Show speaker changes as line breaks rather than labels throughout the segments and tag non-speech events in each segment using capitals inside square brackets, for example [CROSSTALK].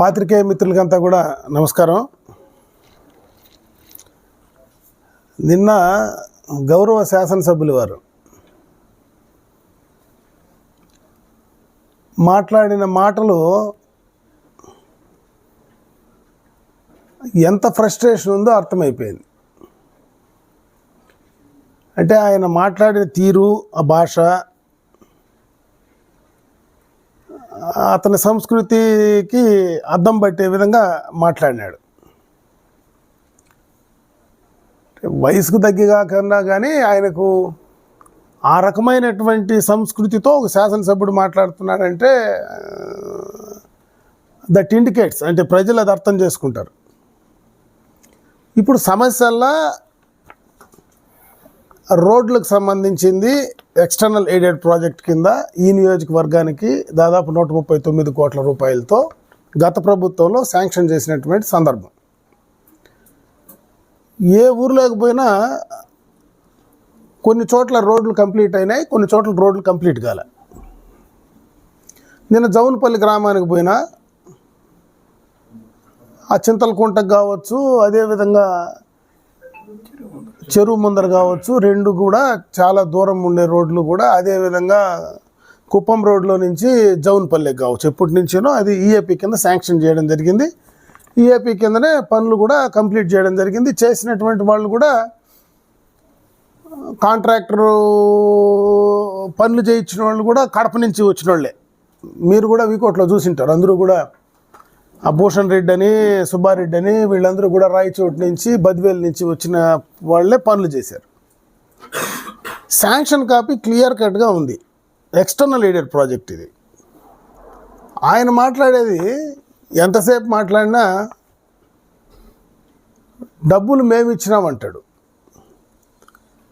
పాత్రికేయ మిత్రులకంతా కూడా నమస్కారం. నిన్న గౌరవ శాసనసభ్యులు వారు మాట్లాడిన మాటలు ఎంత ఫ్రస్ట్రేషన్ ఉందో అర్థమైపోయింది. అంటే ఆయన మాట్లాడిన తీరు ఆ భాష అతని సంస్కృతికి అద్దం పట్టే విధంగా మాట్లాడినాడు. వయసుకు తగ్గిగా కన్నా కానీ ఆయనకు ఆ రకమైనటువంటి సంస్కృతితో ఒక శాసనసభ్యుడు మాట్లాడుతున్నాడంటే దట్ ఇండికేట్స్ అంటే ప్రజలు అది అర్థం చేసుకుంటారు. ఇప్పుడు సమస్యల్లా రోడ్లకు సంబంధించింది ఎక్స్టర్నల్ ఎయిడెడ్ ప్రాజెక్ట్ కింద ఈ నియోజకవర్గానికి దాదాపు నూట ముప్పై తొమ్మిది కోట్ల రూపాయలతో గత ప్రభుత్వంలో శాంక్షన్ చేసినటువంటి సందర్భం. ఏ ఊర్లోకి పోయినా కొన్ని చోట్ల రోడ్లు కంప్లీట్ అయినాయి కొన్ని చోట్ల రోడ్లు కంప్లీట్ కాలే. నిన్న జౌన్పల్లి గ్రామానికి పోయినా ఆ చింతలకుంటకు కావచ్చు అదేవిధంగా చెరువు ముందర కావచ్చు రెండు కూడా చాలా దూరం ఉండే రోడ్లు కూడా అదేవిధంగా కుప్పం రోడ్లో నుంచి జౌన్పల్లికి కావచ్చు. ఎప్పటి నుంచినో అది ఈఏపీ కింద శాంక్షన్ చేయడం జరిగింది. ఈఏపీ కిందనే పనులు కూడా కంప్లీట్ చేయడం జరిగింది. చేసినటువంటి వాళ్ళు కూడా కాంట్రాక్టరు పనులు చేయించిన వాళ్ళు కూడా కడప నుంచి వచ్చిన వాళ్ళే మీరు కూడా వీకోట్లో చూసింటారు. అందరూ కూడా ఆ భూషణ్ రెడ్డి అని సుబ్బారెడ్డి అని వీళ్ళందరూ కూడా రాయచోటు నుంచి బద్వేల్ నుంచి వచ్చిన వాళ్ళే పనులు చేశారు. శాంక్షన్ కాపీ క్లియర్ కట్గా ఉంది. ఎక్స్టర్నల్ ఎయిడెడ్ ప్రాజెక్ట్ ఇది. ఆయన మాట్లాడేది ఎంతసేపు మాట్లాడినా డబ్బులు మేము ఇచ్చినామంటాడు.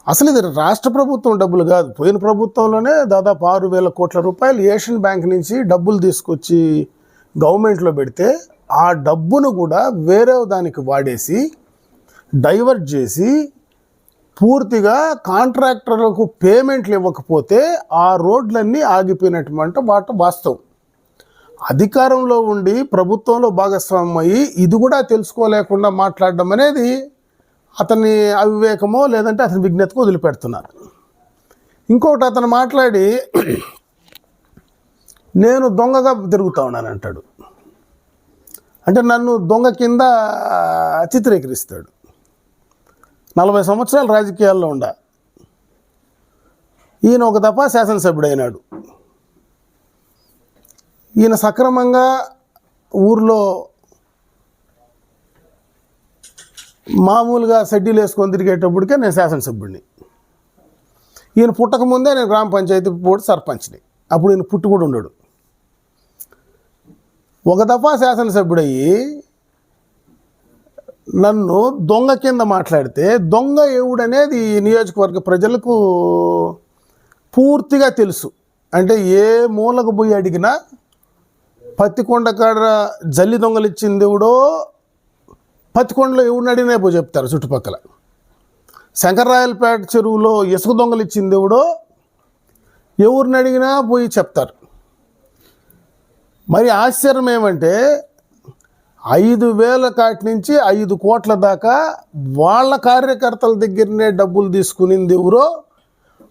అసలు ఇది రాష్ట్ర ప్రభుత్వం డబ్బులు కాదు. పోయిన ప్రభుత్వంలోనే దాదాపు ఆరు వేల కోట్ల రూపాయలు ఏషియన్ బ్యాంక్ నుంచి డబ్బులు తీసుకొచ్చి గవర్నమెంట్లో పెడితే ఆ డబ్బును కూడా వేరే దానికి వాడేసి డైవర్ట్ చేసి పూర్తిగా కాంట్రాక్టర్లకు పేమెంట్లు ఇవ్వకపోతే ఆ రోడ్లన్నీ ఆగిపోయినటువంటి వాట వాస్తవం. అధికారంలో ఉండి ప్రభుత్వంలో భాగస్వామ్యం అయ్యి ఇది కూడా తెలుసుకోలేకుండా మాట్లాడడం అనేది అతని అవివేకమో లేదంటే అతని విజ్ఞతకు వదిలిపెడుతున్నారు. ఇంకొకటి అతను మాట్లాడి నేను దొంగగా తిరుగుతా ఉన్నాను అంటాడు అంటే నన్ను దొంగ కింద చిత్రీకరిస్తాడు. నలభై సంవత్సరాలు రాజకీయాల్లో ఉండ. ఈయన ఒక తప్ప శాసనసభ్యుడు అయినాడు ఈయన సక్రమంగా ఊర్లో మామూలుగా షెడ్యూల్ వేసుకొని తిరిగేటప్పటికే నేను శాసనసభ్యుడిని. ఈయన పుట్టకముందే నేను గ్రామ పంచాయతీ బోర్డు సర్పంచ్ని. అప్పుడు ఈయన పుట్టి కూడా ఉండడు. ఒక దఫా శాసనసభ్యుడయ్యి నన్ను దొంగ కింద మాట్లాడితే దొంగ ఎవడనేది ఈ నియోజకవర్గ ప్రజలకు పూర్తిగా తెలుసు. అంటే ఏ మూలకు పోయి అడిగినా పత్తికొండ కాడ జల్లి దొంగలు ఇచ్చింది ఎవడో పత్తికొండలో ఎవడిని అడిగినా పోయి చెప్తారు చుట్టుపక్కల. శంకర్రాయలపేట చెరువులో ఇసుక దొంగలు ఇచ్చింది ఎవడో ఎవరిని అడిగినా పోయి చెప్తారు. మరి ఆశ్చర్యం ఏమంటే ఐదు వేల కాటి నుంచి ఐదు కోట్ల దాకా వాళ్ళ కార్యకర్తల దగ్గరనే డబ్బులు తీసుకునింది ఎవరో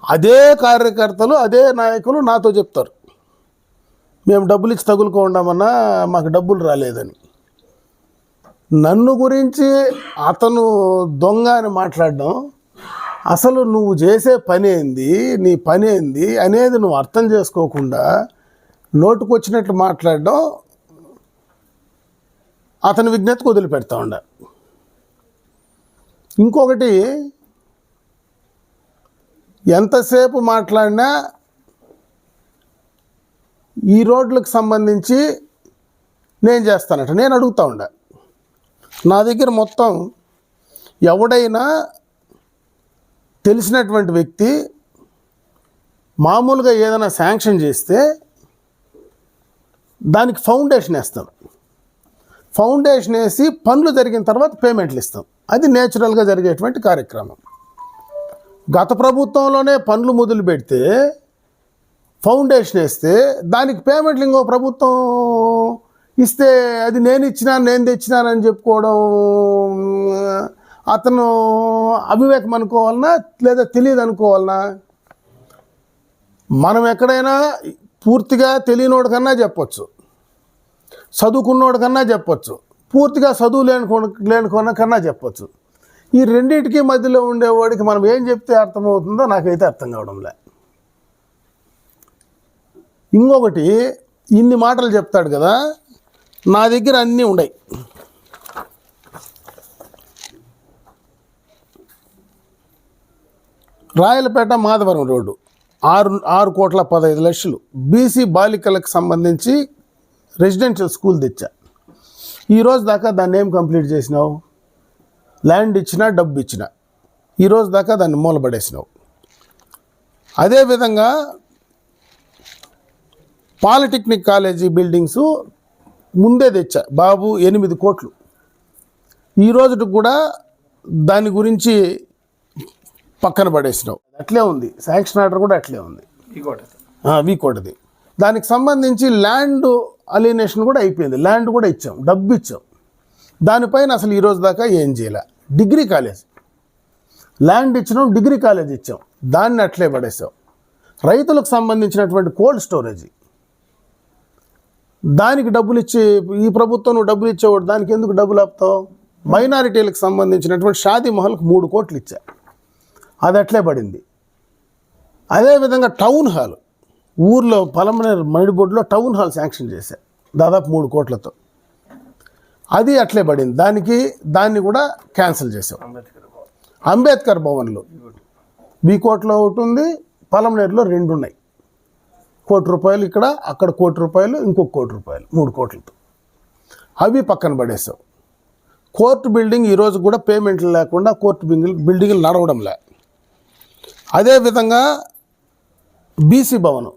అదే కార్యకర్తలు అదే నాయకులు నాతో చెప్తారు. మేము డబ్బులు ఇచ్చి తగులుకోండామన్నా మాకు డబ్బులు రాలేదని. నన్ను గురించి అతను దొంగ అని మాట్లాడడం అసలు నువ్వు చేసే పని ఏంది నీ పని ఏంది అనేది నువ్వు అర్థం చేసుకోకుండా నోటుకొచ్చినట్లు మాట్లాడడం అతని విజ్ఞతకు వదిలిపెడతా ఉండ. ఇంకొకటి ఎంతసేపు మాట్లాడినా ఈ రోడ్లకు సంబంధించి నేను చేస్తానట. నేను అడుగుతా ఉండ. నా దగ్గర మొత్తం ఎవడైనా తెలిసినటువంటి వ్యక్తి మామూలుగా ఏదైనా శాంక్షన్ చేస్తే దానికి ఫౌండేషన్ వేస్తాం. ఫౌండేషన్ వేసి పనులు జరిగిన తర్వాత పేమెంట్లు ఇస్తాం. అది నేచురల్గా జరిగేటువంటి కార్యక్రమం. గత ప్రభుత్వంలోనే పనులు మొదలు పెడితే ఫౌండేషన్ వేస్తే దానికి పేమెంట్లు ఇంకో ప్రభుత్వం ఇస్తే అది నేను ఇచ్చినా నేను తెచ్చినానని చెప్పుకోవడం అతను అవివేకం అనుకోవాలనా లేదా తెలియదు అనుకోవాలనా మనం ఎక్కడైనా పూర్తిగా తెలియనోడి కన్నా చెప్పచ్చు. చదువుకున్నోడి కన్నా చెప్పచ్చు. పూర్తిగా చదువు లేని లేనికొన కన్నా చెప్పచ్చు. ఈ రెండింటికి మధ్యలో ఉండేవాడికి మనం ఏం చెప్తే అర్థమవుతుందో నాకైతే అర్థం కావడంలే ఇంకొకటి ఇన్ని మాటలు చెప్తాడు కదా నా దగ్గర అన్నీ ఉన్నాయి రాయలపేట మాధవరం రోడ్డు. ఆరు ఆరు కోట్ల పదహైదు లక్షలు బీసీ బాలికలకు సంబంధించి రెసిడెన్షియల్ స్కూల్ తెచ్చా. ఈరోజు దాకా దాన్ని ఏం కంప్లీట్ చేసినావు? ల్యాండ్ ఇచ్చినా డబ్బు ఇచ్చినా. ఈరోజు దాకా దాన్ని మూలబడేసినావు. అదేవిధంగా పాలిటెక్నిక్ కాలేజీ బిల్డింగ్స్ ముందే తెచ్చా. బాబు ఎనిమిది కోట్లు. ఈ కూడా దాని గురించి పక్కన పడేసినావు. అట్లే ఉంది. శాంక్షన్ ఆర్డర్ కూడా అట్లే ఉంది. వీకోటది దానికి సంబంధించి ల్యాండ్ అలినేషన్ కూడా అయిపోయింది. ల్యాండ్ కూడా ఇచ్చాం. డబ్బు ఇచ్చాం. దానిపైన అసలు ఈ రోజు దాకా ఏం చేయాల? Degree college. ల్యాండ్ ఇచ్చినాం డిగ్రీ కాలేజ్ ఇచ్చాం. దాన్ని అట్లే పడేసాం. రైతులకు సంబంధించినటువంటి కోల్డ్ స్టోరేజ్. దానికి డబ్బులు ఇచ్చి ఈ ప్రభుత్వం నువ్వు డబ్బులు ఇచ్చేవాడు దానికి ఎందుకు డబ్బులు ఆపుతావు? మైనారిటీలకు సంబంధించినటువంటి షాదీ మహల్కి మూడు కోట్లు ఇచ్చా. అది అట్లే పడింది. అదేవిధంగా టౌన్ హాల్ ఊర్లో పలమనేరు బోర్డులో టౌన్ హాల్ శాంక్షన్ చేశారు దాదాపు మూడు కోట్లతో. అది అట్లే పడింది. దానికి దాన్ని కూడా క్యాన్సిల్ చేసాం అంబేద్కర్ భవన్లో బీ కోట్లో ఒకటి ఉంది పలమనేరులో రెండు ఉన్నాయి. కోటి రూపాయలు ఇక్కడ అక్కడ కోటి రూపాయలు ఇంకొక కోటి రూపాయలు మూడు కోట్లతో. అవి పక్కన పడేసాం కోర్టు బిల్డింగ్ ఈరోజు కూడా పేమెంట్లు లేకుండా కోర్టు బిల్డింగ్ బిల్డింగ్లు నడవడం లే. అదేవిధంగా బీసీ భవనం.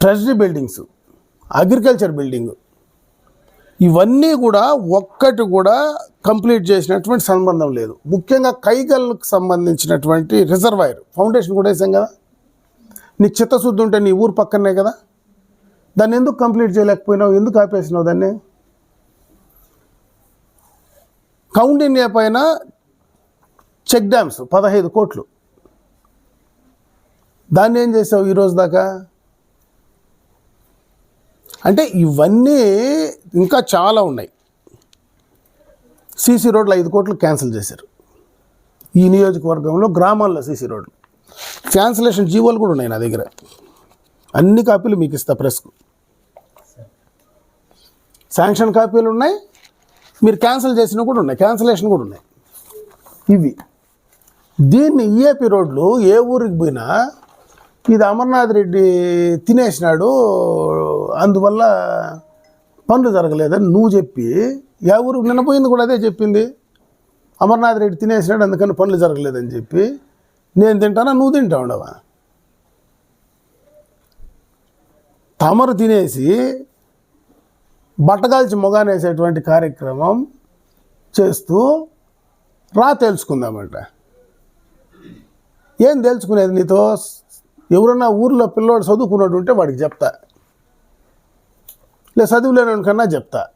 ట్రెజరీ బిల్డింగ్స్ అగ్రికల్చర్ బిల్డింగ్ ఇవన్నీ కూడా ఒక్కటి కూడా కంప్లీట్ చేసినటువంటి సంబంధం లేదు. ముఖ్యంగా కైగల్కి సంబంధించినటువంటి రిజర్వాయర్ ఫౌండేషన్ కూడా వేసాం కదా. నీ చిత్తశుద్ధి ఉంటే నీ ఊరు పక్కనే కదా. దాన్ని ఎందుకు కంప్లీట్ చేయలేకపోయినావు? ఎందుకు ఆపేసినావు దాన్ని? కౌండిన్యా పైన చెక్ డ్యామ్స్ పదహైదు కోట్లు. దాన్ని ఏం చేసావు ఈరోజు దాకా? అంటే ఇవన్నీ ఇంకా చాలా ఉన్నాయి. సీసీ రోడ్లు ఐదు కోట్లు క్యాన్సిల్ చేశారు. ఈ నియోజకవర్గంలో గ్రామాల్లో సీసీ రోడ్లు. క్యాన్సిలేషన్ జీవోలు కూడా ఉన్నాయి నా దగ్గర. అన్ని కాపీలు మీకు ఇస్తా ప్రెస్కు. శాంక్షన్ కాపీలు ఉన్నాయి. మీరు క్యాన్సిల్ చేసినవి కూడా ఉన్నాయి. క్యాన్సిలేషన్ కూడా ఉన్నాయి. ఇవి. దీన్ని ఈఏపీ రోడ్లు ఏ ఊరికి పోయినా ఇది అమర్నాథ్ రెడ్డి తినేసినాడు. అందువల్ల పనులు జరగలేదని నువ్వు చెప్పి. ఎవరు ఊరు కూడా అదే చెప్పింది. అమర్నాథ్ రెడ్డి తినేసినాడు అందుకని పనులు జరగలేదని చెప్పి. నేను తింటానా నువ్వు తింటా ఉండవా? తమరు తినేసి బట్టగాల్చి మొగానేసేటువంటి కార్యక్రమం చేస్తూ రా తెలుసుకుందామంట ఏం తెలుసుకునేది నీతో? ఎవరన్నా ఊర్లో పిల్లోడు చదువుకున్నాడు ఉంటే వాడికి చెప్తా. లే చదువులేని కన్నా చెప్తా.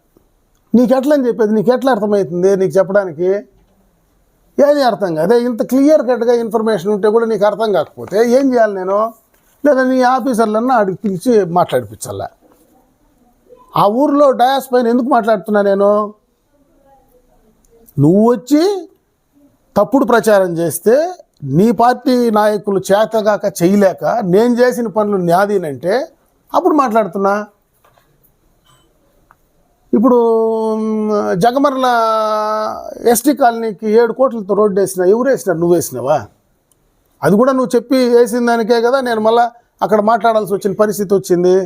నీకెట్లని అని చెప్పేది? నీకెట్లా అర్థమవుతుంది? నీకు చెప్పడానికి? ఏది అర్థం కాదే. ఇంత క్లియర్ కట్గా ఇన్ఫర్మేషన్ ఉంటే కూడా నీకు అర్థం కాకపోతే ఏం చేయాలి నేను? లేదా నీ ఆఫీసర్లన్నా అడిగి పిలిచి మాట్లాడిపించాలా ఆ ఊర్లో డయాస్ పైన ఎందుకు మాట్లాడుతున్నా నేను? నువ్వు వచ్చి తప్పుడు ప్రచారం చేస్తే నీ పార్టీ నాయకులు చేతగాక చేయలేక నేను చేసిన పనులు న్యాదీనంటే అప్పుడు మాట్లాడుతున్నా. ఇప్పుడు జగమర్ల ఎస్టీ కాలనీకి ఏడు కోట్లతో రోడ్డు వేసిన ఎవరు వేసినారు? నువ్వు వేసినావా? అది కూడా నువ్వు చెప్పి వేసిన దానికే కదా నేను మళ్ళా అక్కడ మాట్లాడాల్సి వచ్చిన పరిస్థితి వచ్చింది.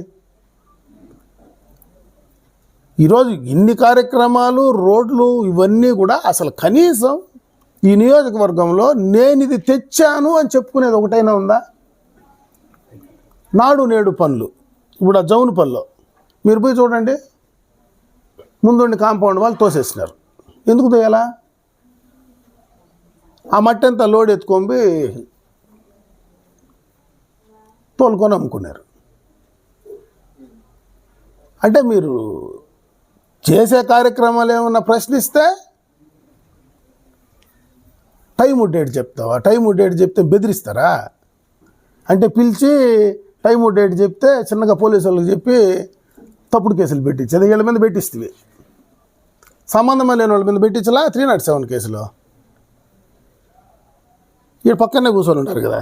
ఈరోజు ఇన్ని కార్యక్రమాలు రోడ్లు ఇవన్నీ కూడా అసలు కనీసం ఈ నియోజకవర్గంలో నేను ఇది తెచ్చాను అని చెప్పుకునేది ఒకటైనా ఉందా? నాడు నేడు పనులు. ఇప్పుడు ఆ జౌన్ పనులు. మీరు పోయి చూడండి. ముందుండి కాంపౌండ్ వాళ్ళు తోసేసినారు. ఎందుకు తోయాలా? ఆ మట్టి అంతా లోడ్ ఎత్తుకొని తోలుకొని అమ్ముకున్నారు. అంటే మీరు చేసే కార్యక్రమాలు ఏమన్నా ప్రశ్నిస్తే టైము డేట్ చెప్తావా? టైము డేట్ చెప్తే బెదిరిస్తారా? అంటే పిలిచి టైము డేట్ చెప్తే చిన్నగా పోలీసు వాళ్ళకి చెప్పి తప్పుడు కేసులు పెట్టించేది. వీళ్ళ మీద పెట్టిస్తుంది సంబంధం లేని వాళ్ళ మీద పెట్టించలా? త్రీ నాట్ సెవెన్ కేసులో? వీళ్ళు పక్కనే కూర్చొని ఉంటారు కదా.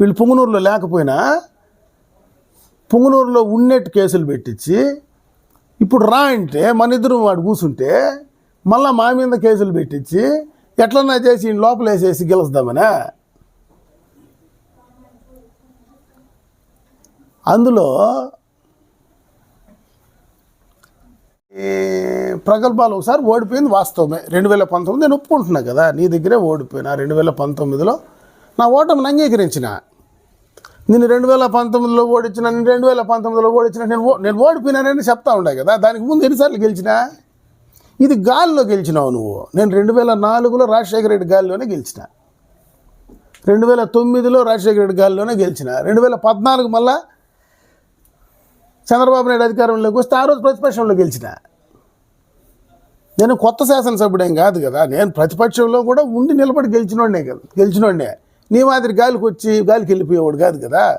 వీళ్ళు పుంగనూరులో లేకపోయినా పుంగనూరులో ఉన్నట్టు కేసులు పెట్టించి ఇప్పుడు రా అంటే మన ఇద్దరు వాడు కూర్చుంటే మళ్ళీ మా మీద కేసులు పెట్టించి ఎట్లన్నా చేసి ఈయన లోపల వేసేసి గెలుస్తామనే? అందులో ఈ ప్రగల్భాలు ఒకసారి ఓడిపోయింది వాస్తవమే. రెండు వేల పంతొమ్మిది నేను ఒప్పుకుంటున్నా కదా నీ దగ్గరే ఓడిపోయినా రెండు వేల పంతొమ్మిదిలో. నా ఓటమిని అంగీకరించిన. నేను రెండు వేల పంతొమ్మిదిలో ఓడించిన నేను రెండు వేల పంతొమ్మిదిలో ఓడించిన నేను ఓ- నేను ఓడిపోయినానని చెప్తా ఉండే కదా దానికి ముందు ఎన్నిసార్లు గెలిచినా? ఇది గాల్లో గెలిచినావు నువ్వు. నేను రెండు వేల నాలుగులో రాజశేఖర రెడ్డి గాల్లోనే గెలిచిన. రెండు వేల తొమ్మిదిలో రాజశేఖర రెడ్డి గాల్లోనే గెలిచిన. రెండు వేల పద్నాలుగు మళ్ళా చంద్రబాబు నాయుడు అధికారంలోకి వస్తే ఆ రోజు ప్రతిపక్షంలో గెలిచిన. నేను కొత్త శాసనసభ్యుడేం కాదు కదా. నేను ప్రతిపక్షంలో కూడా ఉండి నిలబడి గెలిచినోడే కదా. గెలిచినోడే నీ మాదిరి గాలికి వచ్చి గాలికి వెళ్ళిపోయేవాడు కాదు కదా.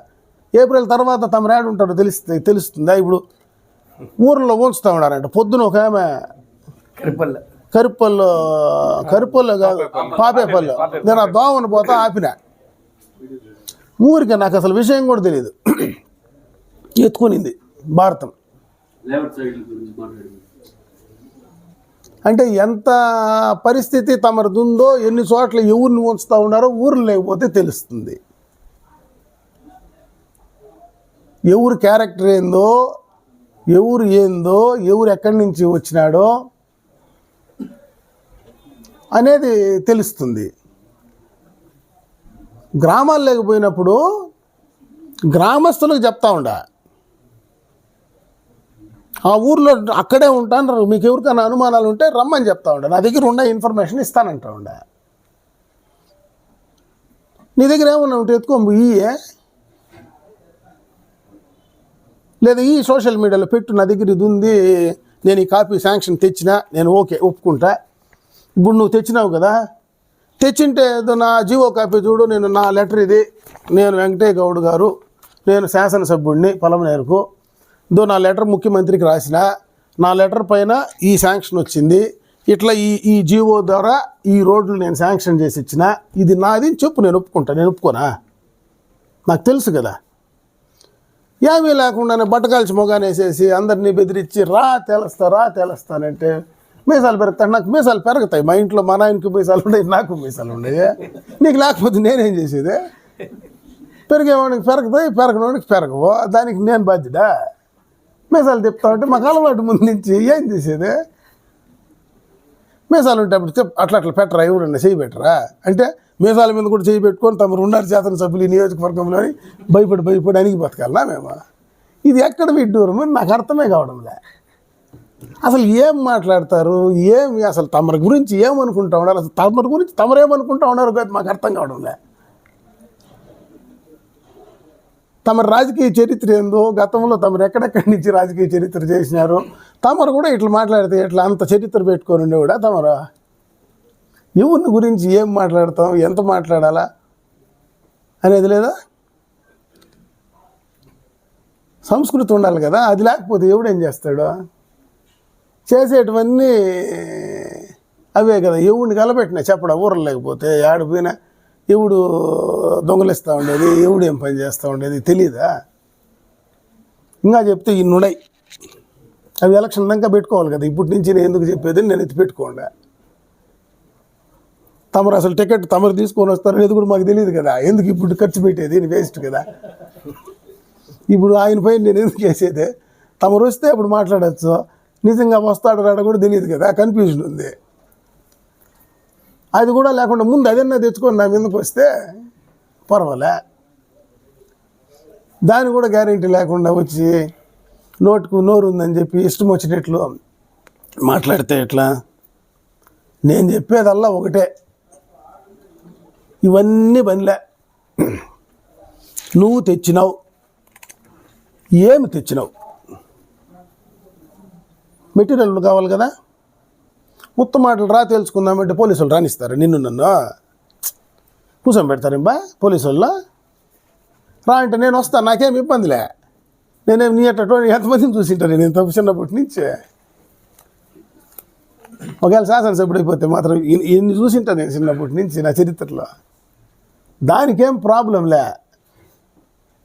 ఏప్రిల్ తర్వాత తమ రాడు ఉంటాడో తెలుస్తుంది తెలుస్తుందా ఇప్పుడు? ఊర్లో ఉంచుతా ఉన్నారంట పొద్దున ఒక ఆమె
కరిపల్ల.
కరుపల్లో కరుపల్లో కాదు పాపేపల్లి నేను ఆ దోమను పోతా ఆపిన. ఊరికి నాకు అసలు విషయం కూడా తెలియదు ఎత్తుకునింది భారతం. అంటే ఎంత పరిస్థితి తమరిదుందో ఎన్ని చోట్ల ఎవరిని ఉంచుతా ఉన్నారో ఊర్లు లేకపోతే తెలుస్తుంది. ఎవరు క్యారెక్టర్ ఏందో ఎవరు ఏందో ఎవరు ఎక్కడి నుంచి వచ్చినాడో అనేది తెలుస్తుంది. గ్రామాలు లేకపోయినప్పుడు గ్రామస్తులకు చెప్తా ఉండ. ఆ ఊర్లో అక్కడే ఉంటాను మీకు ఎవరికైనా అనుమానాలు ఉంటే రమ్మని చెప్తా ఉండ. నా దగ్గర ఉన్న ఇన్ఫర్మేషన్ ఇస్తానంటా ఉండ. నీ దగ్గర ఏమన్నా ఉంటే ఎత్తుకో ఇయ్యే లేదా ఈ సోషల్ మీడియాలో పెట్టు నా దగ్గర ఇది ఉంది నేను ఈ కాపీ శాంక్షన్ తెచ్చినా నేను ఓకే ఒప్పుకుంటా. ఇప్పుడు నువ్వు తెచ్చినావు కదా? తెచ్చింటే ఏదో నా జీవో కాపీ చూడు నేను నా లెటర్ ఇది. నేను వెంకటయ్య గౌడ్ గారు నేను శాసనసభ్యుడిని పొలమనేరుకు దో నా లెటర్ ముఖ్యమంత్రికి రాసిన. నా లెటర్ పైన ఈ శాంక్షన్ వచ్చింది. ఇట్లా ఈ ఈ జీవో ద్వారా ఈ రోడ్లు నేను శాంక్షన్ చేసి ఇచ్చిన. ఇది నాది అని చెప్పు నేను ఒప్పుకుంటా. నేను ఒప్పుకోనా? నాకు తెలుసు కదా. ఏమీ లేకుండానే బట్టకాల్చి మొగానేసేసి అందరినీ బెదిరించి రా తెలుస్తా రా తెలుస్తానంటే మీసాలు పెరుగుతాయి నాకు మీసాలు పెరుగుతాయి. మా ఇంట్లో మా నాయనకి మీసాలు ఉండేవి నాకు మీసాలు ఉండేవి. నీకు లేకపోతే నేనేం చేసేది? పెరిగేవాడికి పెరుగుతాయి పెరగనవాడికి పెరగవు. దానికి నేను బాధ్యడా? మీసాలు తిప్పుతా ఉంటే మాకు అలవాటు ముందు నుంచి ఏం చేసేది? మీసాలు ఉంటేప్పుడు చెప్ అట్లా అట్లా పెట్టరా? ఎవరన్నా చేయి పెట్టరా? అంటే మీసాల మీద కూడా చేయి పెట్టుకొని తమరు ఉన్నారు శాసన సభ్యులు ఈ నియోజకవర్గంలోని భయపడి భయపడి అణిగి బతకాలనా మేము? ఇది ఎక్కడ విడ్డూరం అని నాకు అర్థమే కావడంలే. అసలు ఏం మాట్లాడతారు? ఏమి అసలు తమరి గురించి ఏమనుకుంటా ఉన్నారు? అసలు తమరి గురించి తమరేమనుకుంటా ఉన్నారు కాదు మాకు అర్థం కావడంలే తమ రాజకీయ చరిత్ర ఏందో గతంలో తమరు ఎక్కడెక్కడి నుంచి రాజకీయ చరిత్ర చేసినారు? తమరు కూడా ఇట్లా మాట్లాడితే ఇట్లా అంత చరిత్ర పెట్టుకొని ఉండేవాడా తమరు? ఎవరిని గురించి ఏం మాట్లాడతాం? ఎంత మాట్లాడాలా? అనేది లేదా? సంస్కృతి ఉండాలి కదా అది లేకపోతే ఎవడేం చేస్తాడు? చేసేటివన్నీ అవే కదా. ఎవుడిని కలపెట్టినా చెప్పడా ఊరలు లేకపోతే ఆడిపోయినా ఎవడు దొంగలిస్తూ ఉండేది ఎవడు ఏం పని చేస్తూ ఉండేది తెలీదా? ఇంకా చెప్తే ఇన్నున్నాయి అవి ఎలక్షన్ దాకా పెట్టుకోవాలి కదా. ఇప్పటి నుంచి నేను ఎందుకు చెప్పేది నేను ఎత్తి పెట్టుకోండి. తమరు అసలు టికెట్ తమరు తీసుకొని వస్తారు అనేది కూడా మాకు తెలియదు కదా. ఎందుకు ఇప్పుడు ఖర్చు పెట్టేది? నేను వేస్ట్ కదా. ఇప్పుడు ఆయన పైన నేను ఎందుకు వేసేది? తమరు వస్తే అప్పుడు మాట్లాడచ్చు. నిజంగా వస్తాడు రాడ కూడా తెలియదు కదా కన్ఫ్యూజన్ ఉంది. అది కూడా లేకుండా ముందు అదన్నా తెచ్చుకొని నా మీదకి వస్తే పర్వాలే. దాని కూడా గ్యారంటీ లేకుండా వచ్చి నోటుకు నోరు ఉందని చెప్పి ఇష్టం వచ్చినట్లు మాట్లాడితే ఎట్లా? నేను చెప్పేదల్లా ఒకటే. ఇవన్నీ పనిలే. నువ్వు తెచ్చినావు ఏమి తెచ్చినావు? మెటీరియల్ కావాలి కదా. ఉత్తమ మాటలు రా తెలుసుకుందామంటే పోలీసులు రానిస్తారు. నిన్ను నన్ను. కూర్చొని పెడతారేంబా పోలీసు వాళ్ళు రా అంటే నేను వస్తాను నాకేం ఇబ్బందిలే. నేనేం నీ అటువంటి ఎంతమందిని చూసింటాను నేను తప్పు చిన్నప్పటి నుంచి. ఒకవేళ శాసనసభ్యుడు అయిపోతే మాత్రం ఇన్ని చూసింటాను నేను చిన్నప్పటి నుంచి నా చరిత్రలో. దానికేం ప్రాబ్లంలే.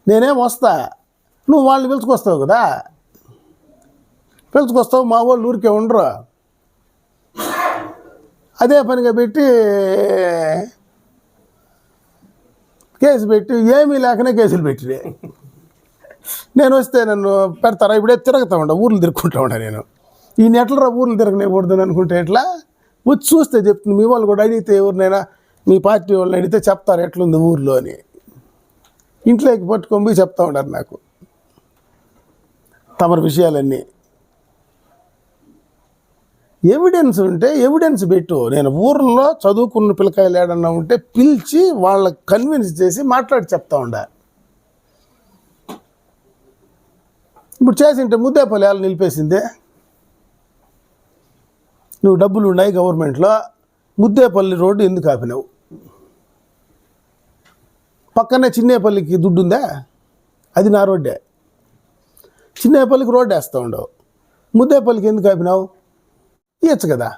నేనేం వస్తా. నువ్వు వాళ్ళని పిలుచుకొస్తావు కదా. పిలుచుకొస్తావు మా వాళ్ళు ఊరికే ఉండరు. అదే పనిగా పెట్టి కేసు పెట్టి ఏమీ లేకనే కేసులు పెట్టినే నేను వస్తే నన్ను పెడతారా? ఇప్పుడే తిరుగుతా ఉండ ఊర్లు తిరుగుకుంటా ఉండ నేను. ఈ నెట్లరా ఊర్లు తిరగనివ్వకూడదు అనుకుంటే ఎట్లా? వచ్చి చూస్తే చెప్తుంది మీ వాళ్ళు కూడా అడిగితే ఎవరినైనా మీ పార్టీ వాళ్ళని అడిగితే చెప్తారు ఎట్లుంది ఊర్లో అని. ఇంట్లోకి పట్టుకొని చెప్తా ఉండారు నాకు. తమరి విషయాలన్నీ. ఎవిడెన్స్ ఉంటే ఎవిడెన్స్ పెట్టు. నేను ఊర్లో చదువుకున్న పిల్లకాయలు ఏడన్నా ఉంటే పిలిచి వాళ్ళకి కన్విన్స్ చేసి మాట్లాడి చెప్తా ఉండా. ఇప్పుడు చేసింటే ముద్దేపల్లి వాళ్ళు నిలిపేసిందే. నువ్వు డబ్బులు ఉన్నాయి గవర్నమెంట్లో ముద్దేపల్లి రోడ్డు ఎందుకు ఆపినావు? పక్కనే చిన్నేపల్లికి దుడ్డు ఉందా అది నా రోడ్డే. చిన్నేపల్లికి రోడ్డు వేస్తూ ఉండవు. ముద్దేపల్లికి ఎందుకు ఆపినావు? ఇవ్వచ్చు కదా.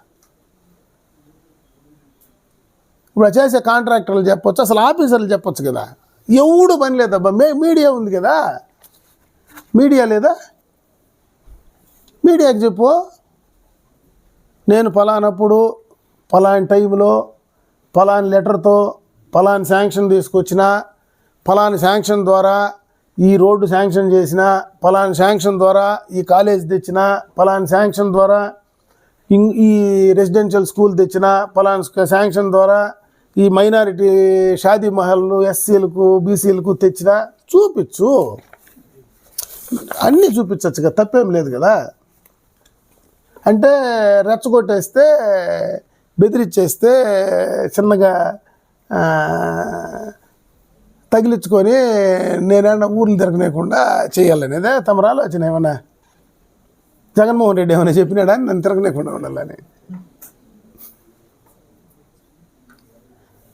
ఇప్పుడు చేసే కాంట్రాక్టర్లు చెప్పొచ్చు అసలు ఆఫీసర్లు చెప్పొచ్చు కదా. ఎవడు పని లేదబ్బా మే మీడియా ఉంది కదా. మీడియా లేదా? మీడియాకి చెప్పు. నేను ఫలానప్పుడు ఫలాని టైంలో ఫలాని లెటర్తో ఫలాని శాంక్షన్ తీసుకొచ్చిన ఫలాని శాంక్షన్ ద్వారా ఈ రోడ్డు శాంక్షన్ చేసిన ఫలాని శాంక్షన్ ద్వారా ఈ కాలేజ్ తెచ్చిన ఫలాని శాంక్షన్ ద్వారా ఈ రెసిడెన్షియల్ స్కూల్ తెచ్చిన పలానా శాంక్షన్ ద్వారా ఈ మైనారిటీ షాదీ మహల్లు ఎస్సీలకు బీసీలకు తెచ్చిన చూపించు అన్నీ చూపించచ్చు కదా తప్పేం లేదు కదా. అంటే రెచ్చగొట్టేస్తే బెదిరిచ్చేస్తే చిన్నగా తగిలించుకొని నేనైనా ఊర్లు తిరగనేకుండా చేయాలనేదే తమరాలోచన ఆలోచన ఏమన్నా? జగన్మోహన్ రెడ్డి ఏమైనా చెప్పినాడా? నన్ను తిరగలేకుండా ఉండాలని.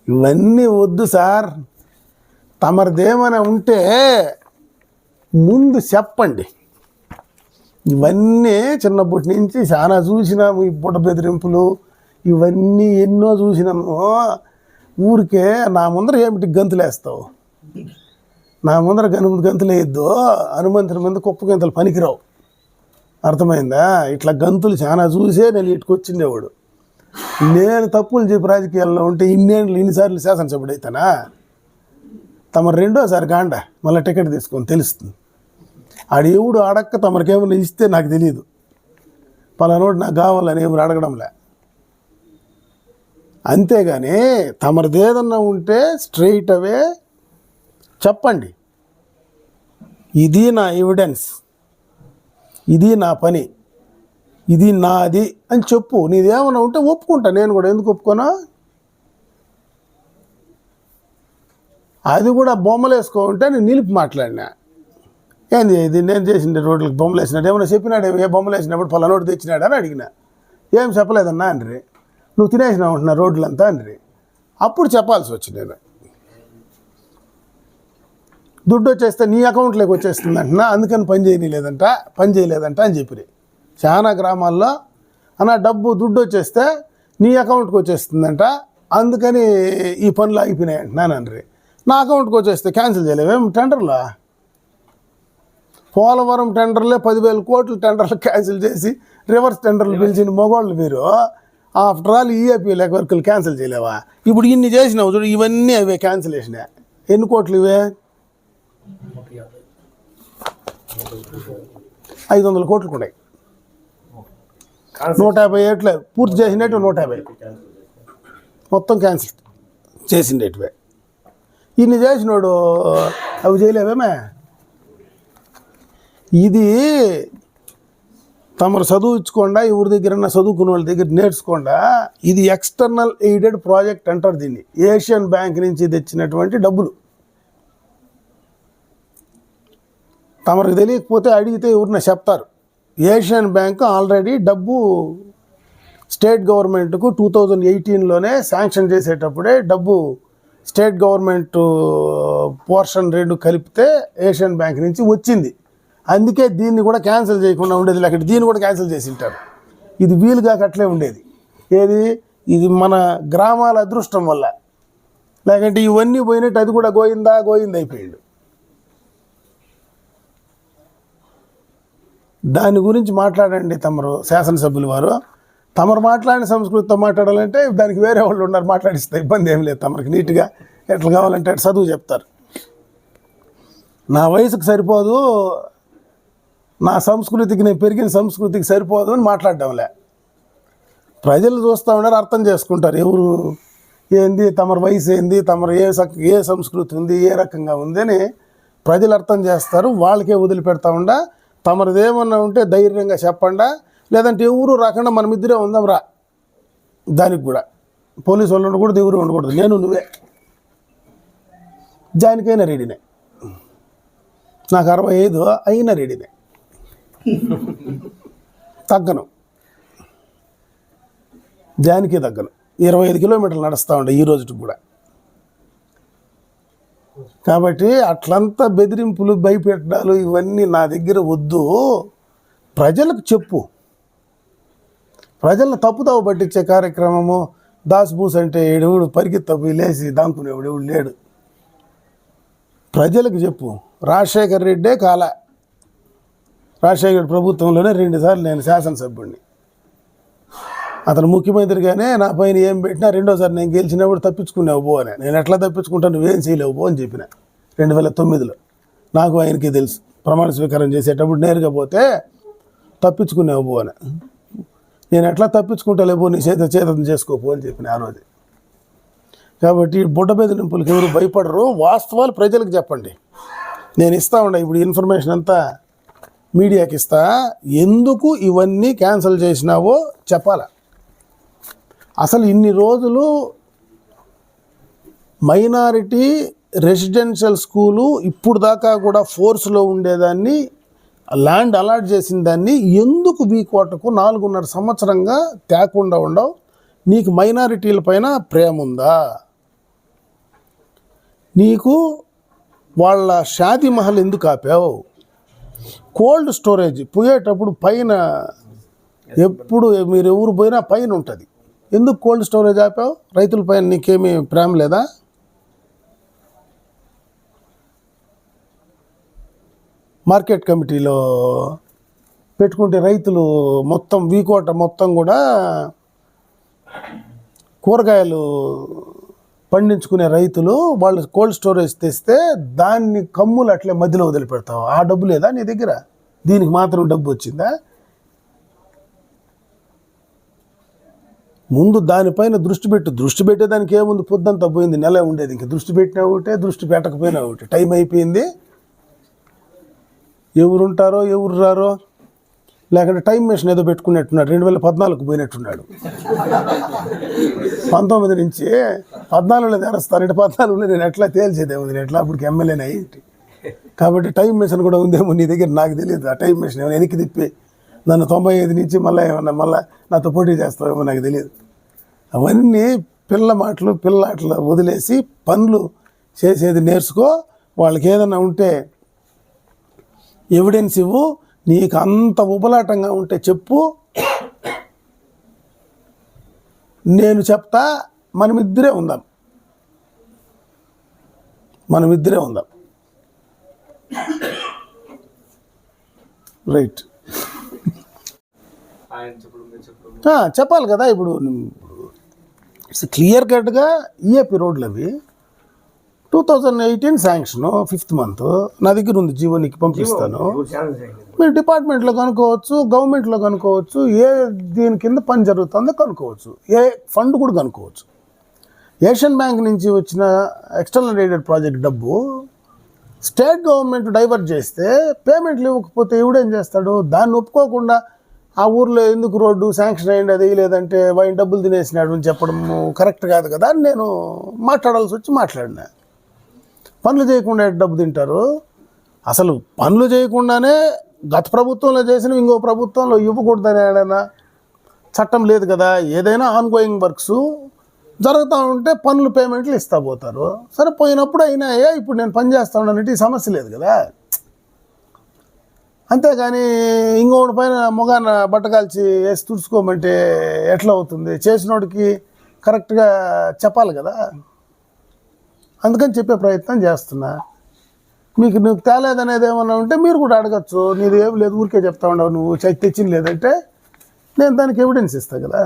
ఇవన్నీ వద్దు సార్. తమరిదేమైనా ఉంటే ముందు చెప్పండి. ఇవన్నీ చిన్నప్పటి నుంచి చాలా చూసినాము ఈ బుడ్డ బెదిరింపులు. ఇవన్నీ ఎన్నో చూసినాము. ఊరికే నా ముందర ఏమిటి గంతులేస్తావు నా ముందర గను గంతులు వేయద్దు. హనుమంతుని కుప్ప గంతులు పనికిరావు. అర్థమైందా? ఇట్లా గంతులు చాలా చూసే నేను ఇటుకొచ్చిండేవాడు నేను తప్పులు చెప్పి రాజకీయాల్లో ఉంటే ఇన్నేళ్ళు ఇన్నిసార్లు శాసనసభ్యుడు అవుతానా తమ రెండోసారి కాండ మళ్ళీ టికెట్ తీసుకొని తెలుస్తుంది. ఆడేవుడు ఎవడు అడక్క తమరికేమైనా ఇస్తే నాకు తెలియదు పలానోడు నాకు కావాలని ఏమి అడగడంలే. అంతేగాని తమరిదేదన్నా ఉంటే స్ట్రైట్ అవే చెప్పండి. ఇది నా ఎవిడెన్స్ ఇది నా పని ఇది నాది అని చెప్పు. నీదేమన్నా ఉంటే ఒప్పుకుంటా. నేను కూడా ఎందుకు ఒప్పుకోనా? అది కూడా బొమ్మలు వేసుకోమంటే నేను నిలిపి మాట్లాడినా. ఏంది ఇది? నేను చేసిండే రోడ్లకు బొమ్మలు వేసినాడు ఏమైనా చెప్పినాడు? ఏ బొమ్మలు వేసినప్పుడు పలానోడు తెచ్చినాడు అని అడిగిన. ఏం చెప్పలేదన్నా అండ్రి నువ్వు తినేసినావు అంటున్నా రోడ్లంతా అండ్రి అప్పుడు చెప్పాల్సి వచ్చింది నేను. దుడ్డు వచ్చేస్తే నీ అకౌంట్లోకి వచ్చేస్తుంది అంటున్నా. అందుకని పని చేయలేదంట పని చేయలేదంట అని చెప్పి చాలా గ్రామాల్లో అన్న డబ్బు దుడ్డు వచ్చేస్తే నీ అకౌంట్కి వచ్చేస్తుందంట. అందుకని ఈ పనులు ఆగిపోయినాయి అంటున్నానండ్రి నా అకౌంట్కి వచ్చేస్తే క్యాన్సిల్ చేయలేవేం? టెండర్లా? పోలవరం టెండర్లే పదివేల కోట్లు టెండర్లు క్యాన్సిల్ చేసి రివర్స్ టెండర్లు పిలిచిన మొగోళ్ళు మీరు. ఆఫ్టర్ ఆల్ ఈఏపీ లెక్క వర్కులు క్యాన్సిల్ చేయలేవా? ఇప్పుడు ఇన్ని చేసినావు చూడు ఇవన్నీ అవే క్యాన్సిలేషనే ఎన్ని కోట్లు ఇవే? ఐదు వందల కోట్లు ఉన్నాయి నూట యాభై ఏట్లే పూర్తి చేసినట్టు నూట యాభై. మొత్తం క్యాన్సిల్ చేసిండేటివే ఇన్ని చేసినోడు అవి చేయలేవేమే? ఇది తమరు చదువుకోకుండా ఎవరి దగ్గర చదువుకున్న వాళ్ళ దగ్గర నేర్చుకోకుండా ఇది ఎక్స్టర్నల్ ఎయిడెడ్ ప్రాజెక్ట్ అంటారు దీన్ని. ఏషియన్ బ్యాంక్ నుంచి తెచ్చినటువంటి డబ్బులు. తమరికి తెలియకపోతే అడిగితే ఎవరిన చెప్తారు. ఏషియన్ బ్యాంక్ ఆల్రెడీ డబ్బు స్టేట్ గవర్నమెంట్కు టూ థౌజండ్ ఎయిటీన్లోనే శాంక్షన్ చేసేటప్పుడే డబ్బు స్టేట్ గవర్నమెంట్ పోర్షన్ రెండు కలిపితే ఏషియన్ బ్యాంక్ నుంచి వచ్చింది. అందుకే దీన్ని కూడా క్యాన్సిల్ చేయకుండా ఉండేది లేకపోతే దీన్ని కూడా క్యాన్సిల్ చేసి ఉంటారు ఇది వీలుగా అట్లే ఉండేది. ఏది? ఇది మన గ్రామాల అదృష్టం వల్ల. లేకంటే ఇవన్నీ పోయినట్టు అది కూడా గోయిందా? గోయింది అయిపోయాడు దాని గురించి మాట్లాడండి తమరు శాసనసభ్యులు వారు. తమరు మాట్లాడిన సంస్కృతితో మాట్లాడాలంటే దానికి వేరే వాళ్ళు ఉన్నారు మాట్లాడిస్తే ఇబ్బంది ఏం లేదు తమరికి నీట్గా ఎట్లా కావాలంటే అట్లా చదువు చెప్తారు. నా వయసుకు సరిపోదు నా సంస్కృతికి నేను పెరిగిన సంస్కృతికి సరిపోదు అని మాట్లాడడంలే. ప్రజలు చూస్తూ ఉన్నారు అర్థం చేసుకుంటారు. ఎవరు ఏంది తమరు వయసు ఏంది తమరు ఏ ఏ సంస్కృతి ఉంది ఏ రకంగా ఉంది అని ప్రజలు అర్థం చేస్తారు వాళ్ళకే వదిలిపెడతా ఉండా తమరిది ఏమన్నా ఉంటే ధైర్యంగా చెప్పండా? లేదంటే ఎవరు రాకుండా మనం ఇద్దరే ఉందాం రా దానికి కూడా. పోలీసు వాళ్ళు ఉండకూడదు ఎవరు ఉండకూడదు. నేను నువ్వే. దానికైనా రెడీనే. నాకు అరవై ఐదు అయినా రెడీనే. తగ్గను. దానికి తగ్గను. ఇరవై ఐదు కిలోమీటర్లు నడుస్తూ ఉండే ఈ రోజుకి కూడా. కాబట్టి అట్లంతా బెదిరింపులు భయపెట్టడాలు ఇవన్నీ నా దగ్గర వద్దు. ప్రజలకు చెప్పు. ప్రజలను తప్పుతావు పట్టించే కార్యక్రమము దాస్బూస్ అంటే ఏడెవడు పరిగెత్తపోయి లేచి దాంకునేవాడు ఎవడు లేడు. ప్రజలకు చెప్పు. రాజశేఖర్ రెడ్డే కాల. రాజశేఖర్ ప్రభుత్వంలోనే రెండుసార్లు నేను శాసనసభ్యుడిని. అతను ముఖ్యమంత్రిగానే నా పైన ఏం పెట్టినా రెండోసారి నేను గెలిచినప్పుడు తప్పించుకునేవు పో అని. నేను ఎట్లా తప్పించుకుంటాను? నువ్వేం చేయలేవు పో అని చెప్పిన. రెండు వేల తొమ్మిదిలో. నాకు ఆయనకి తెలుసు. ప్రమాణ స్వీకారం చేసేటప్పుడు నేరుగా పోతే తప్పించుకునేవు పో అని. నేను ఎట్లా తప్పించుకుంటాలేపో నీ చేత చేతం చేసుకోపో అని చెప్పిన ఆ రోజు. కాబట్టి బుడ్డ బెదిరింపులకు ఎవరు భయపడరు. వాస్తవాలు ప్రజలకు చెప్పండి. నేను ఇస్తా ఉండ ఇప్పుడు ఇన్ఫర్మేషన్ అంతా మీడియాకి ఇస్తా. ఎందుకు ఇవన్నీ క్యాన్సిల్ చేసినావో చెప్పాలా? అసలు ఇన్ని రోజులు మైనారిటీ రెసిడెన్షియల్ స్కూలు ఇప్పుడు దాకా కూడా ఫోర్స్లో ఉండేదాన్ని ల్యాండ్ అలాట్ చేసిన దాన్ని ఎందుకు వీకోటకు నాలుగున్నర సంవత్సరంగా తేకుండా ఉండవు? నీకు మైనారిటీల పైన ప్రేమ ఉందా? నీకు వాళ్ళ షాది మహల్ ఎందుకు ఆపావు? కోల్డ్ స్టోరేజ్ పోయేటప్పుడు పైన ఎప్పుడు మీరు ఎవరు పోయినా పైన ఉంటుంది. ఎందుకు కోల్డ్ స్టోరేజ్ ఆపావు? రైతులపై నీకేమీ ప్రేమ లేదా? మార్కెట్ కమిటీలో పెట్టుకుంటే రైతులు మొత్తం వీకోట మొత్తం కూడా కూరగాయలు పండించుకునే రైతులు వాళ్ళు కోల్డ్ స్టోరేజ్ తెస్తే దాన్ని కమ్ములు అట్లే మధ్యలో వదిలిపెడతావు. ఆ డబ్బు లేదా నీ దగ్గర? దీనికి మాత్రం డబ్బు వచ్చిందా? ముందు దానిపైన దృష్టి పెట్టు. దృష్టి పెట్టేదానికి ఏముంది? పొద్దంతా పోయింది నెల ఉండేది. ఇంక దృష్టి పెట్టినా ఒకటే దృష్టి పెట్టకపోయినా ఒకటి. టైం అయిపోయింది. ఎవరుంటారో ఎవరు రారో లేకుంటే టైం మెషిన్ ఏదో పెట్టుకున్నట్టున్నాడు. రెండు వేల పద్నాలుగు పోయినట్టున్నాడు. [LAUGHS] పంతొమ్మిది నుంచి పద్నాలుగులో తెరస్తారంటే పద్నాలుగులో నేను ఎట్లా తేల్చేదేమో నేను ఎట్లా అప్పటికి ఎమ్మెల్యేనే అయ్యింటి కాబట్టి టైం మిషన్ కూడా ఉందేమో నీ దగ్గర? నాకు తెలియదు. ఆ టైం మెషిన్ ఏమైనా వెనక్కి తిప్పి నన్ను తొంభై ఐదు నుంచి మళ్ళీ ఏమన్నా మళ్ళీ నాతో పోటీ చేస్తావేమో నాకు తెలియదు. అవన్నీ పిల్ల మాటలు పిల్లాటలు వదిలేసి పనులు చేసేది నేర్చుకో. వాళ్ళకి ఏదైనా ఉంటే ఎవిడెన్స్ ఇవ్వు. నీకు అంత ఉబలాటంగా ఉంటే చెప్పు. నేను చెప్తా మనమిద్దరే ఉందాం. మనమిద్దరే ఉందాం. రైట్
ఆయన చెప్పడం మీరు చెప్పడం
ఆ, చెప్పాలి కదా ఇప్పుడు ఇట్స్ క్లియర్ కట్గా ఈఏపీ రోడ్లు అవి. Two thousand eighteen sanction fifth month. నా దగ్గర ఉంది జీవో నీకు పంపిస్తాను. మీరు డిపార్ట్మెంట్లో కనుక్కోవచ్చు గవర్నమెంట్లో కనుక్కోవచ్చు ఏ దీని కింద పని జరుగుతుందో కనుక్కోవచ్చు. ఏ ఫండ్ కూడా కనుక్కోవచ్చు. ఏషియన్ బ్యాంక్ నుంచి వచ్చిన ఎక్స్టర్నల్ ఎయిడెడ్ ప్రాజెక్ట్ డబ్బు స్టేట్ గవర్నమెంట్ డైవర్ట్ చేస్తే పేమెంట్లు ఇవ్వకపోతే ఎవడేం చేస్తాడు? దాన్ని ఒప్పుకోకుండా ఆ ఊర్లో ఎందుకు రోడ్డు శాంక్షన్ అయ్యింది అది లేదంటే వాయిని డబ్బులు తినేసినాడు అని చెప్పడం కరెక్ట్ కాదు కదా అని నేను మాట్లాడాల్సి వచ్చి మాట్లాడినా. పనులు చేయకుండా డబ్బు తింటారు? అసలు పనులు చేయకుండానే గత ప్రభుత్వంలో చేసిన ఇంకో ప్రభుత్వంలో ఇవ్వకూడదని ఏడైనా చట్టం లేదు కదా? ఏదైనా ఆన్గోయింగ్ వర్క్స్ జరుగుతూ ఉంటే పనులు పేమెంట్లు ఇస్తా పోతారు. సరే పోయినప్పుడు అయినాయా ఇప్పుడు నేను పని చేస్తా ఉన్నానంటే ఈ సమస్య లేదు కదా? అంతేగాని ఇంకోటి పైన మొగాన బట్టకాల్చి వేసి తుడుచుకోమంటే ఎట్లా అవుతుంది? చేసినోడికి కరెక్ట్గా చెప్పాలి కదా. అందుకని చెప్పే ప్రయత్నం చేస్తున్నా. మీకు నువ్వు తేలేదనేది ఏమన్నా ఉంటే మీరు కూడా అడగచ్చు. నీది ఏం లేదు ఊరికే చెప్తా ఉండవు నువ్వు. తెచ్చింది లేదంటే నేను దానికి ఎవిడెన్స్ ఇస్తాను కదా.